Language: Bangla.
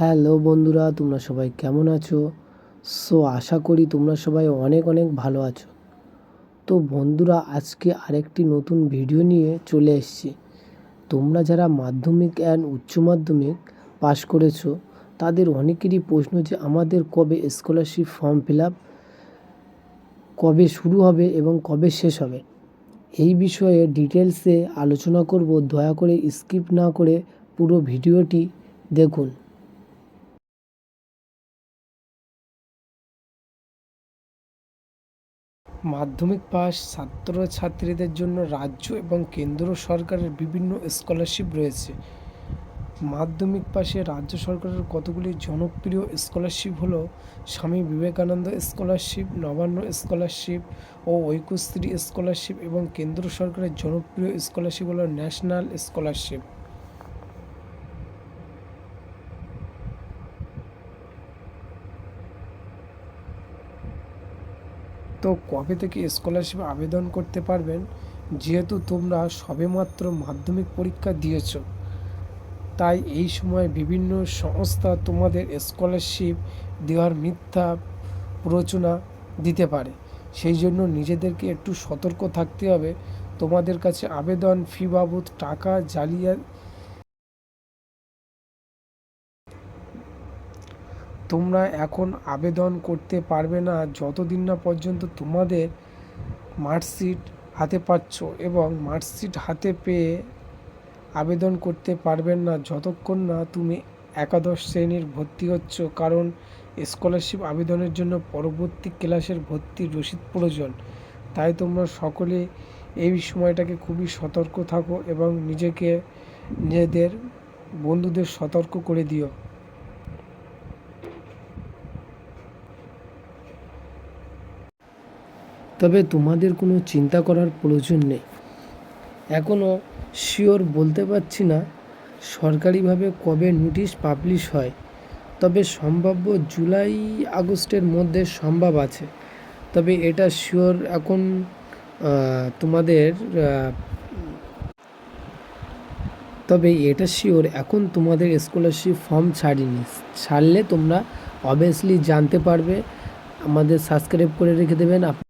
হ্যালো বন্ধুরা, তোমরা সবাই কেমন আছো? সো, আশা করি তোমরা সবাই অনেক অনেক ভালো আছো। তো বন্ধুরা, আজকে আরেকটি নতুন ভিডিও নিয়ে চলে এসেছি। তোমরা যারা মাধ্যমিক অ্যান্ড উচ্চ মাধ্যমিক পাশ করেছ, তাদের অনেকেরই প্রশ্ন যে আমাদের কবে স্কলারশিপ ফর্ম ফিল আপ কবে শুরু হবে এবং কবে শেষ হবে? এই বিষয়ে ডিটেলসে আলোচনা করব, দয়া করে স্কিপ না করে পুরো ভিডিওটি দেখুন। মাধ্যমিক পাস ছাত্রছাত্রীদের জন্য রাজ্য এবং কেন্দ্র সরকারের বিভিন্ন স্কলারশিপ রয়েছে। মাধ্যমিক পাশে রাজ্য সরকারের কতগুলি জনপ্রিয় স্কলারশিপ হলো স্বামী বিবেকানন্দ স্কলারশিপ, নবান্ন স্কলারশিপ ও ঐক্যশ্রী স্কলারশিপ এবং কেন্দ্র সরকারের জনপ্রিয় স্কলারশিপ হলো ন্যাশনাল স্কলারশিপ। তো কবে থেকে স্কলারশিপ আবেদন করতে পারবেন? যেহেতু তোমরা সবেমাত্র মাধ্যমিক পরীক্ষা দিয়েছ, তাই এই সময় বিভিন্ন সংস্থা তোমাদের স্কলারশিপ দেওয়ার মিথ্যা প্ররোচনা দিতে পারে। সেই জন্য নিজেদেরকে একটু সতর্ক থাকতে হবে। তোমাদের কাছে আবেদন ফি বাবদ টাকা জালিয়া তোমরা এখন আবেদন করতে পারবে না যতদিন না পর্যন্ত তোমাদের মার্কশিট হাতে পাচ্ছ এবং মার্কশিট হাতে পেয়ে আবেদন করতে পারবেন না যতক্ষণ না তুমি একাদশ শ্রেণির ভর্তি হচ্ছ। কারণ স্কলারশিপ আবেদনের জন্য পরবর্তী ক্লাসের ভর্তির রসিদ প্রয়োজন। তাই তোমরা সকলে এই সময়টাকে খুবই সতর্ক থাকো এবং নিজেকে, নিজেদের বন্ধুদের সতর্ক করে দিও। তবে তোমাদের কোনো চিন্তা করার প্রয়োজন নেই। এখনও শিওর বলতে পারছি না সরকারিভাবে কবে নোটিশ পাবলিশ হয়, তবে সম্ভাব্য জুলাই আগস্টের মধ্যে সম্ভব আছে। তবে এটা শিওর এখন তোমাদের তবে এটা শিওর এখন তোমাদের স্কলারশিপ ফর্ম ছাড়িনি। ছাড়লে তোমরা অবভিয়াসলি জানতে পারবে। আমাদের সাবস্ক্রাইব করে রেখে দেবেন।